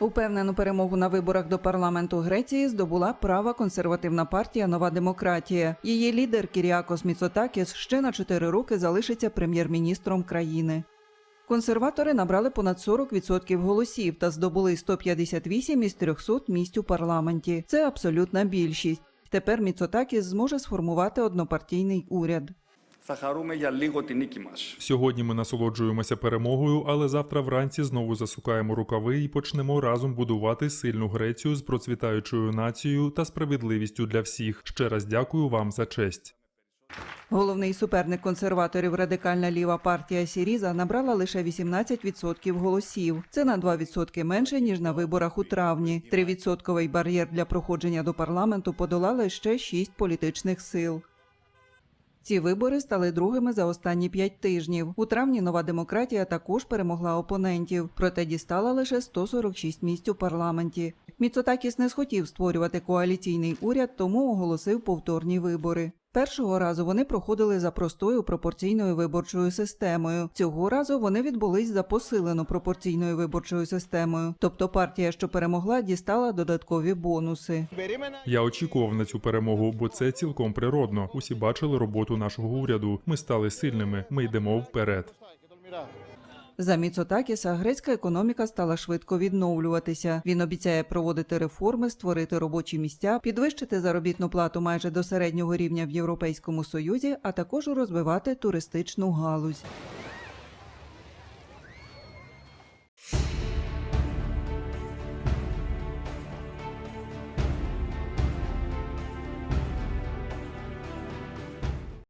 Упевнену перемогу на виборах до парламенту Греції здобула права консервативна партія Нова демократія. Її лідер Кіріакос Міцотакіс ще на чотири роки залишиться прем'єр-міністром країни. Консерватори набрали понад 40% голосів та здобули 158 із 300 місць у парламенті. Це абсолютна більшість. Тепер Міцотакіс зможе сформувати однопартійний уряд Θα χαρούμε για λίγο τη νίκη μας. Сьогодні ми насолоджуємося перемогою, але завтра вранці знову засукаємо рукави і почнемо разом будувати сильну Грецію з процвітаючою нацією та справедливістю для всіх. Ще раз дякую вам за честь. Головний суперник консерваторів радикальна ліва партія Сіріза набрала лише 18% голосів. Це на 2% менше ніж на виборах у травні. Тривідсотковий бар'єр для проходження до парламенту подолали ще шість політичних сил. Ці вибори стали другими за останні п'ять тижнів. У травні нова демократія також перемогла опонентів, проте дістала лише 146 місць у парламенті. Міцотакіс не схотів створювати коаліційний уряд, тому оголосив повторні вибори. Першого разу вони проходили за простою пропорційною виборчою системою. Цього разу вони відбулись за посилену пропорційною виборчою системою. Тобто партія, що перемогла, дістала додаткові бонуси. Я очікував на цю перемогу, бо це цілком природно. Усі бачили роботу нашого уряду. Ми стали сильними. Ми йдемо вперед. За Міцотакіса грецька економіка стала швидко відновлюватися. Він обіцяє проводити реформи, створити робочі місця, підвищити заробітну плату майже до середнього рівня в Європейському Союзі, а також розвивати туристичну галузь.